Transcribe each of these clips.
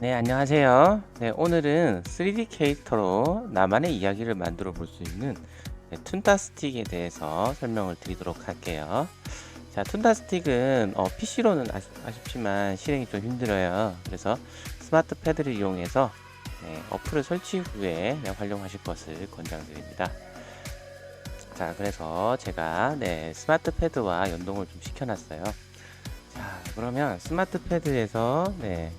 네, 안녕하세요. 네, 오늘은 3D 캐릭터로 나만의 이야기를 만들어 볼 수 있는 네, 툰타 스틱에 대해서 설명을 드리도록 할게요. 자, 툰타 스틱은 어, PC로는 아쉽, 지만 실행이 좀 힘들어요. 그래서 스마트 패드를 이용해서 네, 어플을 설치 후에 네, 활용하실 것을 권장드립니다. 자, 그래서 제가 네, 스마트 패드와 연동을 좀 시켜놨어요. 자, 그러면 스마트 패드에서 네,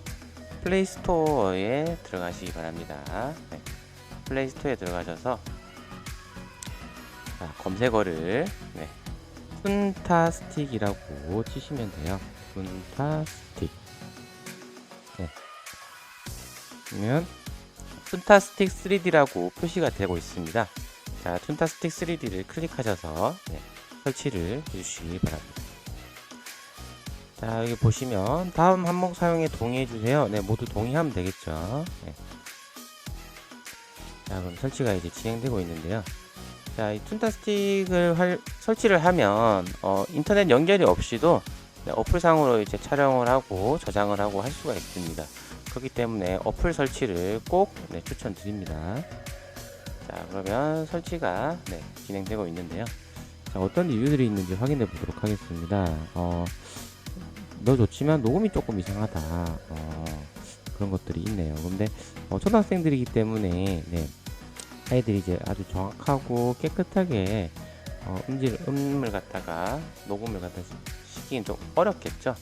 플레이 스토어에 들어가시기 바랍니다. 네. 플레이 스토어에 들어가셔서 자, 검색어를 네. 푼타스틱이라고 치시면 돼요. 푼타스틱. 네. 그러면 푼타스틱 3D라고 표시가 되고 있습니다. 자, 툰타스틱 3D를 클릭하셔서 네, 설치를 해주시기 바랍니다. 자 여기 보시면 다음 항목 사용에 동의해 주세요 네 모두 동의하면 되겠죠 네. 자 그럼 설치가 이제 진행되고 있는데요 자 이 툰타스틱을 할, 설치를 하면 어, 인터넷 연결이 없이도 네, 어플상으로 이제 촬영을 하고 저장을 하고 할 수가 있습니다. 그렇기 때문에 어플 설치를 꼭 네, 추천드립니다. 자 그러면 설치가 네, 진행되고 있는데요. 자 어떤 리뷰들이 있는지 확인해 보도록 하겠습니다. 어, 너 좋지만 녹음이 조금 이상하다. 어, 그런 것들이 있네요. 근데 어, 초등학생들이기 때문에 네, 아이들이 이제 아주 정확하고 깨끗하게 어, 음질, 음을 갖다가 녹음을 갖다 시키긴 좀 어렵겠죠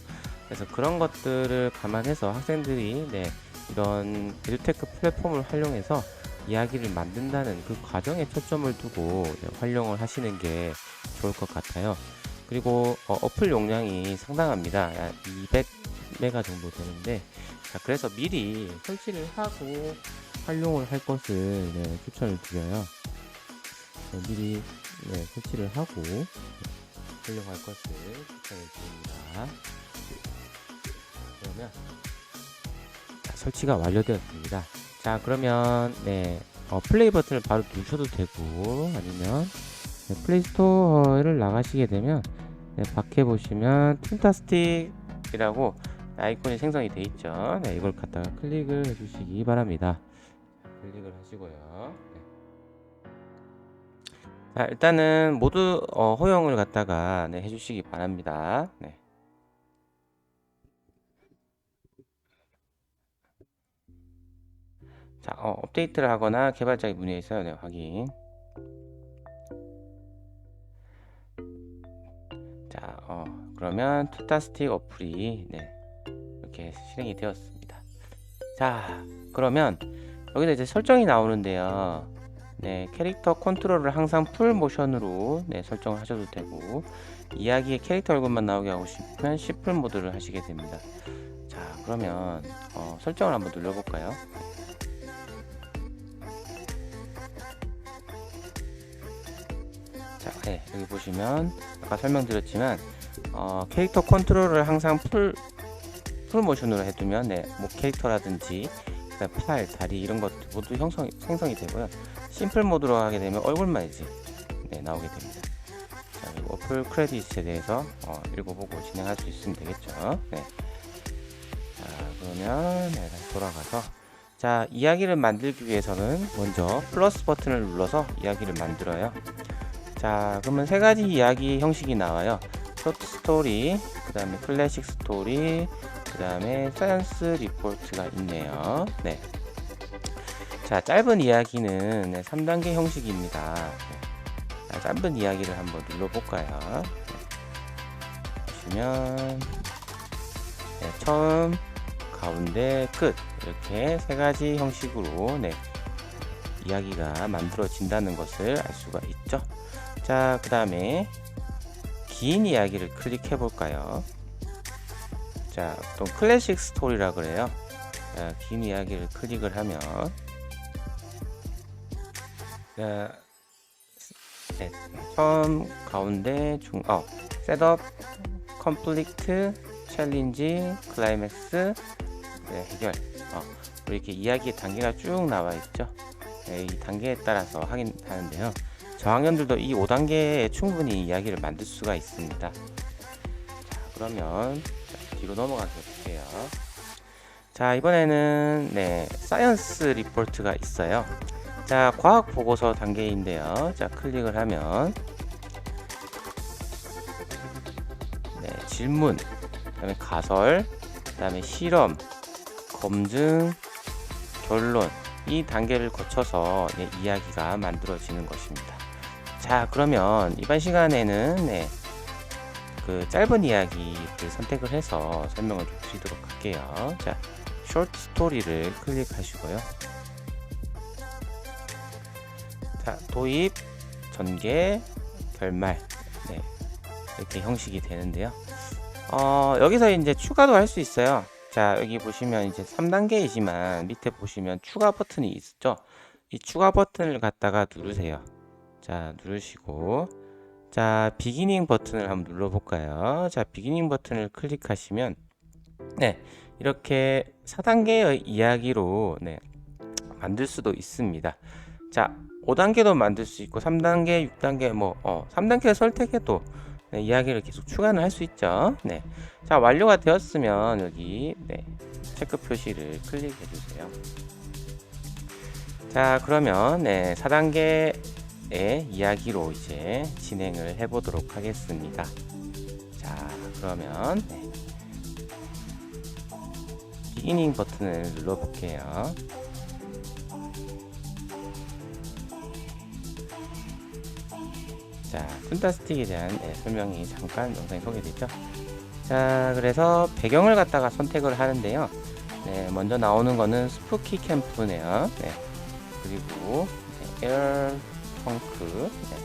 그래서 그런 것들을 감안해서 학생들이 네, 이런 에듀테크 플랫폼을 활용해서 이야기를 만든다는 그 과정에 초점을 두고 네, 활용을 하시는 게 좋을 것 같아요 그리고 어, 플 용량이 상당합니다. 200메가 정도 되는데 자, 그래서 미리 설치를 하고 활용을 할 것을 네, 추천을 드려요. 네, 미리 네, 설치를 하고 네, 활용할 것을 추천을 드립니다. 그러면 자, 설치가 완료되었습니다. 자 그러면 네 어, 플레이 버튼을 바로 누르셔도 되고 아니면 네, 플레이스토어를 나가시게 되면 네, 밖에 보시면 틴타스틱이라고 아이콘이 생성이 돼 있죠. 네, 이걸 갖다가 클릭을 해주시기 바랍니다. 클릭을 하시고요. 네. 자, 일단은 모두 어, 허용을 갖다가 네, 해주시기 바랍니다. 네. 자, 어, 업데이트를 하거나 개발자의 문의에 있어요. 네, 확인. 자, 어, 그러면 투타스틱 어플이 네, 이렇게 실행이 되었습니다. 자, 그러면 여기서 이제 설정이 나오는데요. 네, 캐릭터 컨트롤을 항상 풀 모션으로 네, 설정을 하셔도 되고 이야기의 캐릭터 얼굴만 나오게 하고 싶으면 시플 모드를 하시게 됩니다. 자, 그러면 어, 설정을 한번 눌러볼까요? 자, 네, 여기 보시면 아까 설명드렸지만 어, 캐릭터 컨트롤을 항상 풀, 풀 모션으로 해두면 네, 뭐 캐릭터라든지 팔, 다리 이런 것들 모두 형성, 생성이 되고요. 심플 모드로 하게 되면 얼굴만 이제 네, 나오게 됩니다. 자, 그리고 어플 크레딧에 대해서 어, 읽어보고 진행할 수 있으면 되겠죠. 네. 자, 그러면 네, 다시 돌아가서 자, 이야기를 만들기 위해서는 먼저 플러스 버튼을 눌러서 이야기를 만들어요. 자, 그러면 세 가지 이야기 형식이 나와요. 쇼트 스토리, 그 다음에 클래식 스토리, 그 다음에 사이언스 리포트가 있네요. 네. 자, 짧은 이야기는 네, 3단계 형식입니다. 네. 자, 짧은 이야기를 한번 눌러볼까요? 네. 보시면, 네, 처음, 가운데, 끝. 이렇게 세 가지 형식으로, 네, 이야기가 만들어진다는 것을 알 수가 있죠. 자, 그 다음에 긴 이야기를 클릭해 볼까요? 자, 또 클래식 스토리라 그래요. 자, 긴 이야기를 클릭을 하면 자, 네, 처음 가운데 중 어, 셋업 컴플리트 챌린지 클라이맥스 네, 해결 어, 이렇게 이야기의 단계가 쭉 나와 있죠. 네, 이 단계에 따라서 확인하는데요. 저학년들도 이 5단계에 충분히 이야기를 만들 수가 있습니다. 자, 그러면 자, 뒤로 넘어가서 볼게요. 자, 이번에는 네, 사이언스 리포트가 있어요. 자, 과학 보고서 단계인데요. 자, 클릭을 하면 네, 질문, 그다음에 가설, 그다음에 실험, 검증, 결론 이 단계를 거쳐서 네, 이야기가 만들어지는 것입니다. 자, 그러면 이번 시간에는 네, 그 짧은 이야기를 선택을 해서 설명을 좀 드리도록 할게요. 자, short 스토리를 클릭하시고요. 자, 도입, 전개, 결말. 네, 이렇게 형식이 되는데요. 어, 여기서 이제 추가도 할 수 있어요. 자, 여기 보시면 이제 3단계이지만 밑에 보시면 추가 버튼이 있죠. 이 추가 버튼을 갖다가 누르세요. 자, 누르시고 자, 비기닝 버튼을 한번 눌러 볼까요? 자, 비기닝 버튼을 클릭하시면 네, 이렇게 4단계의 이야기로 네, 만들 수도 있습니다. 자, 5단계도 만들 수 있고 3단계, 6단계 뭐 어, 3단계 선택해도 네, 이야기를 계속 추가는 할 수 있죠. 네. 자, 완료가 되었으면 여기 네, 체크 표시를 클릭해 주세요. 자, 그러면 네, 4단계 의 이야기로 이제 진행을 해 보도록 하겠습니다. 자, 그러면 네. 비기닝 버튼을 눌러 볼게요. 자, 쿤타스틱에 대한 네, 설명이 잠깐 영상에 소개됐죠. 자, 그래서 배경을 갖다가 선택을 하는데요. 네, 먼저 나오는 거는 스푸키 캠프네요. 네, 그리고 네, 에어 펑크. 네,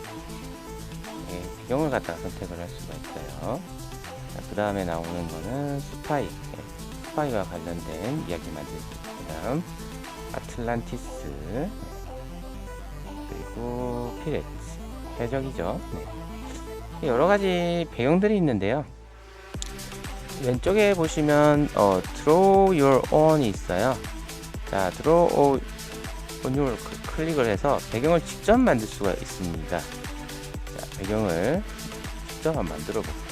네, 배경을 갖다가 선택을 할 수가 있어요. 자, 그 다음에 나오는 거는 스파이. 네, 스파이와 관련된 이야기 만들기. 아틀란티스. 네, 그리고 피레츠. 해적이죠. 네. 여러 가지 배경들이 있는데요. 왼쪽에 보시면 어, Draw Your Own이 있어요. 자, Draw Your 클릭을 해서 배경을 직접 만들 수가 있습니다. 자, 배경을 직접 만들어 볼게요.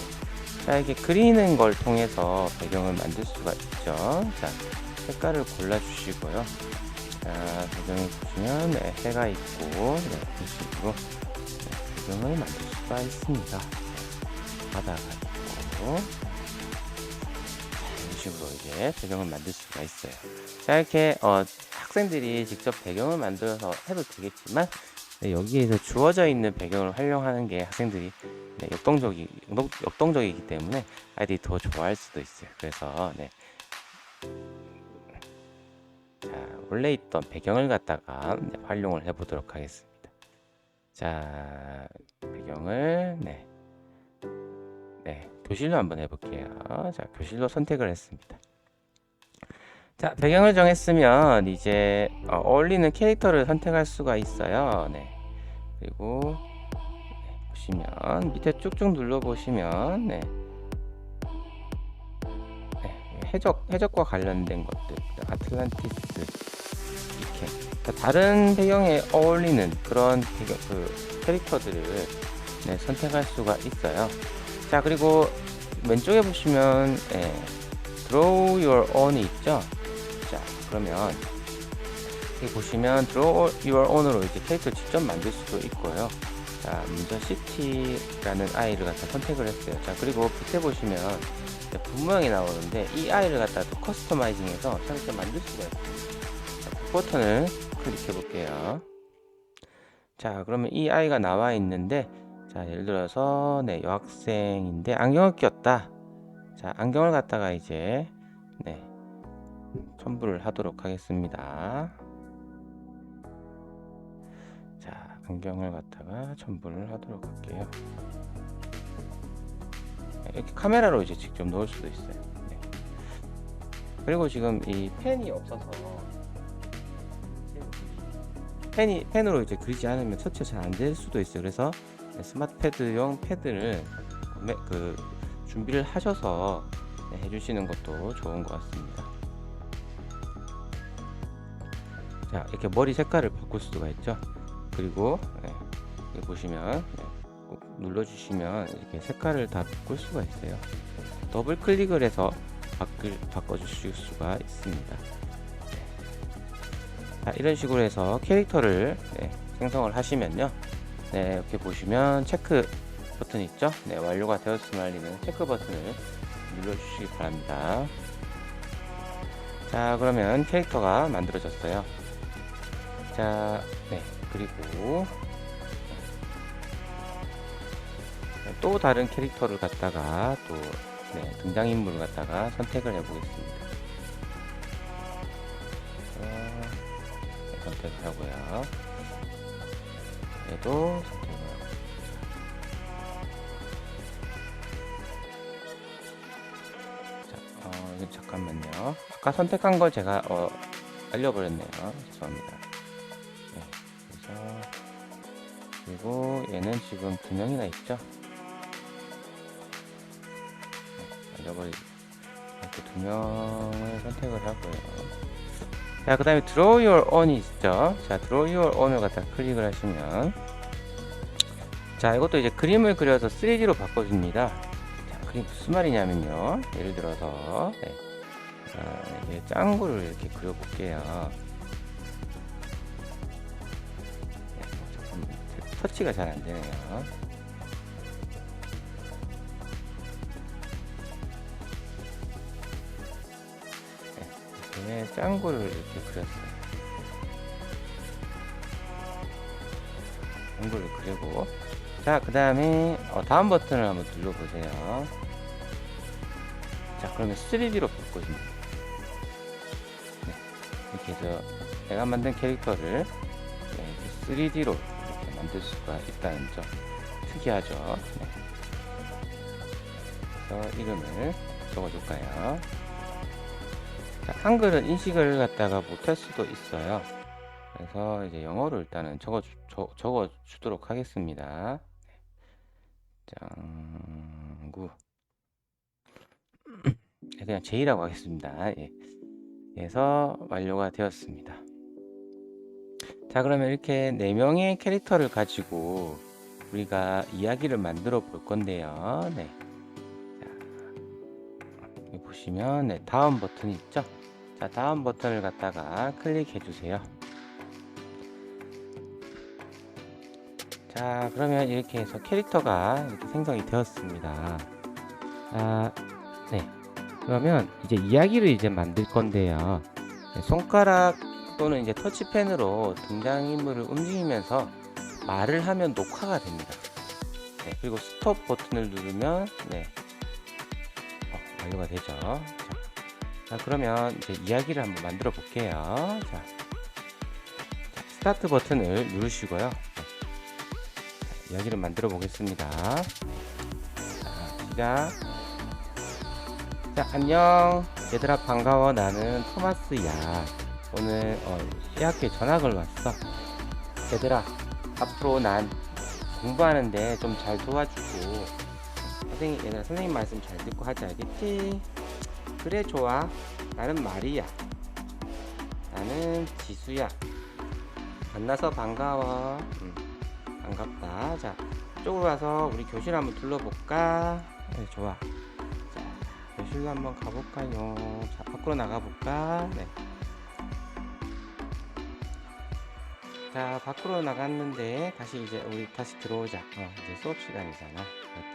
자, 이렇게 그리는 걸 통해서 배경을 만들 수가 있죠. 자, 색깔을 골라주시고요. 자, 배경을 보시면 네, 해가 있고 네, 이 식으로 배경을 만들 수가 있습니다. 바다가 있고 이런 식으로 이제 배경을 만들 수가 있어요. 자 이렇게 어, 학생들이 직접 배경을 만들어서 해도 되겠지만 네, 여기에서 주어져 있는 배경을 활용하는 게 학생들이 네, 역동적이 역동 적이기 때문에 아이들이 더 좋아할 수도 있어요. 그래서 네. 자 원래 있던 배경을 갖다가 네, 활용을 해보도록 하겠습니다. 자, 배경을 네. 네, 교실로 한번 해볼게요. 자, 교실로 선택을 했습니다. 자, 배경을 정했으면 이제 어, 어울리는 캐릭터를 선택할 수가 있어요. 네. 그리고 네, 보시면 밑에 쭉쭉 눌러 보시면 네. 네, 해적 해적과 관련된 것들, 아틀란티스 이렇게 다른 배경에 어울리는 그런 배경, 그 캐릭터들을 네, 선택할 수가 있어요. 자 그리고 왼쪽에 보시면 예, Draw Your Own이 있죠. 자 그러면 여기 보시면 Draw Your Own으로 이제 캐릭터를 직접 만들 수도 있고요. 자 먼저 시티라는 아이를 갖다 선택을 했어요. 자 그리고 밑에 보시면 분모양이 나오는데 이 아이를 갖다 또 커스터마이징해서 직접 만들 수가 있습니다. 자, 그 버튼을 클릭해 볼게요. 자, 그러면 이 아이가 나와 있는데, 자, 예를 들어서, 네, 여학생인데 안경을 꼈다. 자, 안경을 갖다가 이제, 네, 첨부를 하도록 하겠습니다. 자, 안경을 갖다가 첨부를 하도록 할게요. 네, 이렇게 카메라로 이제 직접 넣을 수도 있어요. 네. 그리고 지금 이 펜이 없어서 펜이 펜으로 이제 그리지 않으면 터치가 잘 안 될 수도 있어요. 그래서 네, 스마트 패드용 패드를 그 준비를 하셔서 네, 해주시는 것도 좋은 것 같습니다. 자 이렇게 머리 색깔을 바꿀 수가 있죠. 그리고 네, 보시면 네, 꼭 눌러주시면 이렇게 색깔을 다 바꿀 수가 있어요. 더블 클릭을 해서 바꿀, 바꿔주실 수가 있습니다. 자, 이런 식으로 해서 캐릭터를 네, 생성을 하시면요. 네, 이렇게 보시면 체크 버튼 있죠? 네, 완료가 되었음을 알리는 체크 버튼을 눌러주시기 바랍니다. 자, 그러면 캐릭터가 만들어졌어요. 자, 네, 그리고 네, 또 다른 캐릭터를 갖다가 또 네, 등장인물을 갖다가 선택을 해보겠습니다. 어, 네, 선택을 하고요. 얘도 선택을 하고. 자, 어, 잠깐만요. 아까 선택한 걸 제가 어, 알려버렸네요. 죄송합니다. 그리고 얘는 지금 두 명이나 있죠. 네, 알려버리 이렇게 두 명을 선택을 하고요. 자, 그 다음에 Draw Your On이 있죠. 자, Draw Your On을 갖다 클릭을 하시면 자, 이것도 이제 그림을 그려서 3D로 바꿔줍니다. 자, 그게 무슨 말이냐면요. 예를 들어서 네. 자, 이게 짱구를 이렇게 그려볼게요. 터치가 잘 안 되네요. 네, 짱구를 이렇게 그렸어요. 짱구를 그리고 자, 그 다음에 어, 다음 버튼을 한번 눌러보세요. 자, 그러면 3D로 바꿔줍니다. 네, 이렇게 해서 내가 만든 캐릭터를 네, 3D로 이렇게 만들 수가 있다는 점 특이하죠. 네. 그래서 이름을 적어줄까요? 자, 한글은 인식을 갖다가 못할 수도 있어요. 그래서 이제 영어로 일단은 적어 주, 적어 주도록 하겠습니다. 짱구 네, 그냥 J라고 하겠습니다. 예. 그래서 완료가 되었습니다. 자 그러면 이렇게 네 명의 캐릭터를 가지고 우리가 이야기를 만들어 볼 건데요. 네. 자, 보시면 네, 다음 버튼이 있죠. 자 다음 버튼을 갖다가 클릭해 주세요. 자 그러면 이렇게 해서 캐릭터가 이렇게 생성이 되었습니다 아, 네 그러면 이제 이야기를 이제 만들 건데요 네, 손가락 또는 이제 터치펜으로 등장인물을 움직이면서 말을 하면 녹화가 됩니다 네, 그리고 스톱 버튼을 누르면 네 어, 완료가 되죠 자, 자 그러면 이제 이야기를 한번 만들어 볼게요 자, 자 스타트 버튼을 누르시고요 이야기를 만들어 보겠습니다. 자, 시작. 자, 안녕. 얘들아, 반가워. 나는 토마스야. 오늘, 어, 이 학교에 전학을 왔어. 얘들아, 앞으로 난 공부하는데 좀 잘 도와주고, 선생님, 얘들아, 선생님 말씀 잘 듣고 하지 알겠지? 그래, 좋아. 나는 마리야. 나는 지수야. 만나서 반가워. 음. 반갑다. 자, 이쪽으로 와서 우리 교실 한번 둘러볼까? 네, 좋아. 자, 교실로 한번 가볼까요? 자, 밖으로 나가볼까? 네. 자, 밖으로 나갔는데 다시 이제 우리 다시 들어오자. 어, 이제 수업 시간이잖아.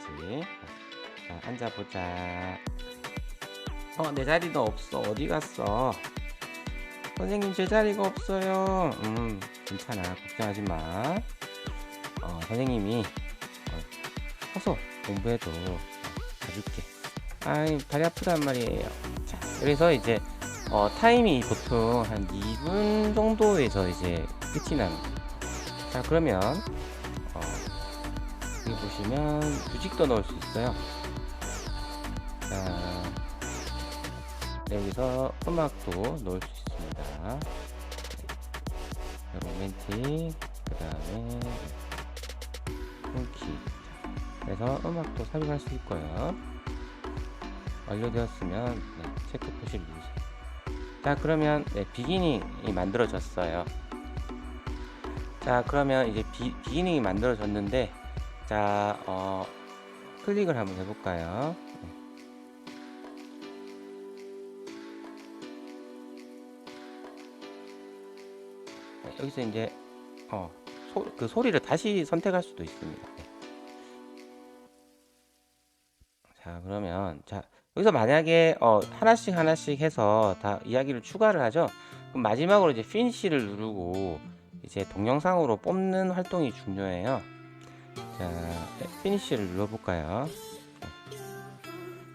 그렇지? 자, 앉아보자. 어, 내 자리도 없어. 어디 갔어? 선생님, 제 자리가 없어요. 음, 괜찮아. 걱정하지 마. 어, 선생님이 어, 서서 공부해도 어, 봐줄게. 아이 다리 아프단 말이에요. 자, 그래서 이제 어, 타임이 보통 한 2분 정도에서 이제 끝이 납니다. 자 그러면 어, 여기 보시면 뮤직도 넣을 수 있어요. 자 여기서 음악도 넣을 수 있습니다. 네. 로맨틱 그 다음에. 자, 그래서 음악도 삽입할 수 있고요. 완료되었으면 네, 체크 표시를 누르세요. 자 그러면 네, 비기닝이 만들어졌어요. 자 그러면 이제 비, 비기닝이 만들어졌는데 자 어, 클릭을 한번 해볼까요? 네. 네, 여기서 이제 어, 소, 그 소리를 다시 선택할 수도 있습니다. 네. 자 그러면 자 여기서 만약에 어, 하나씩 하나씩 해서 다 이야기를 추가를 하죠. 그럼 마지막으로 이제 피니시를 누르고 이제 동영상으로 뽑는 활동이 중요해요. 자 피니시를 눌러볼까요?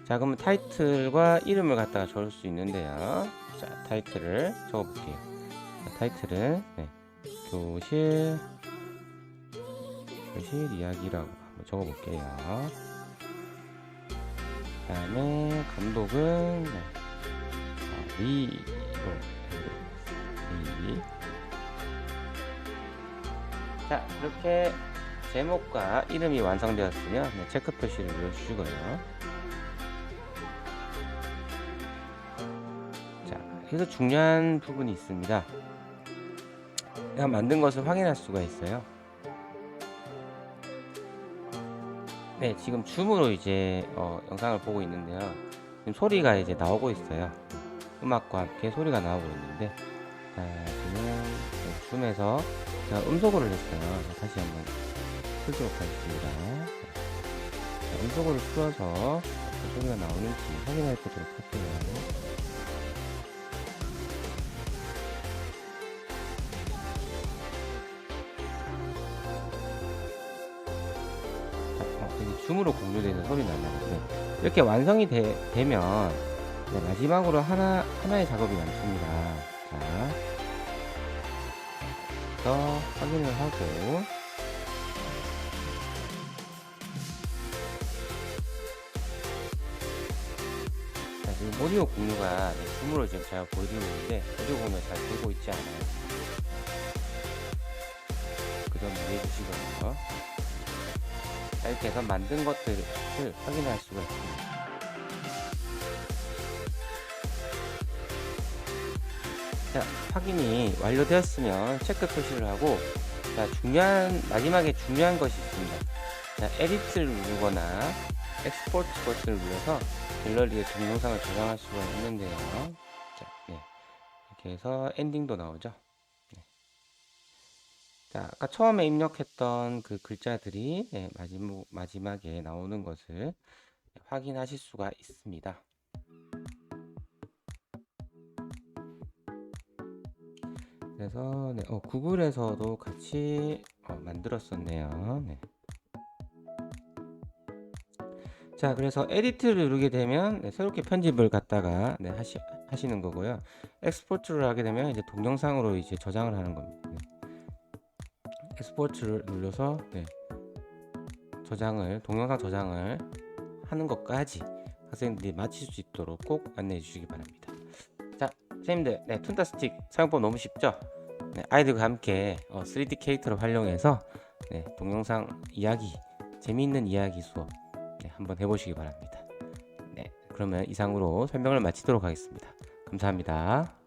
자 그러면 타이틀과 이름을 갖다가 적을 수 있는데요. 자 타이틀을 적어볼게요. 자, 타이틀은 네, 교실 교실 이야기라고 한번 적어볼게요. 그다음에 감독은 네. 어, 리로 리. 자 이렇게 제목과 이름이 완성되었으면 네, 체크 표시를 눌러주시고요. 자 여기서 중요한 부분이 있습니다. 내가 만든 것을 확인할 수가 있어요. 네, 지금 줌으로 이제 어, 영상을 보고 있는데요. 지금 소리가 이제 나오고 있어요. 음악과 함께 소리가 나오고 있는데, 자, 지금 줌에서 제가 음소거를 했어요. 자, 다시 한번 풀도록 하겠습니다. 자, 음소거를 풀어서 소리가 나오는지 확인해 보도록 할게요. 줌으로 공유되는 소리 나는데 이렇게 완성이 되, 면 네, 마지막으로 하나 하나의 작업이 남습니다. 자, 더 확인을 하고 자, 지금 오디오 공유가 네, 줌으로 지금 제가 보여드리고 있는데 오디오 공유가 잘 되고 있지 않아요. 그 점 이해해 주시고요. 자, 이렇게 해서 만든 것들을 확인할 수가 있습니다. 자, 확인이 완료되었으면 체크 표시를 하고 자, 중요한 마지막에 중요한 것이 있습니다. 자, 에디트를 누르거나 엑스포트 버튼을 눌러서 갤러리에 동영상을 저장할 수가 있는데요. 자, 네. 이렇게 해서 엔딩도 나오죠. 네. 자, 아까 처음에 입력했던 그 글자들이 네, 마지막, 마지막에 나오는 것을 확인하실 수가 있습니다. 그래서 네, 어, 구글에서도 같이 어, 만들었었네요. 네. 자, 그래서 에디트를 누르게 되면 네, 새롭게 편집을 갖다가 네, 하시, 하시는 거고요. 엑스포트를 하게 되면 이제 동영상으로 이제 저장을 하는 겁니다. 네. 엑스포트를 눌러서 네, 저장을 동영상 저장을 하는 것까지 학생들이 마칠 수 있도록 꼭 안내해 주시기 바랍니다. 자, 선생님들, 네, 툰타스틱 사용법 너무 쉽죠? 네, 아이들과 함께 어, 3D 캐릭터를 활용해서 네, 동영상 이야기, 재미있는 이야기 수업 네, 한번 해보시기 바랍니다. 네, 그러면 이상으로 설명을 마치도록 하겠습니다. 감사합니다.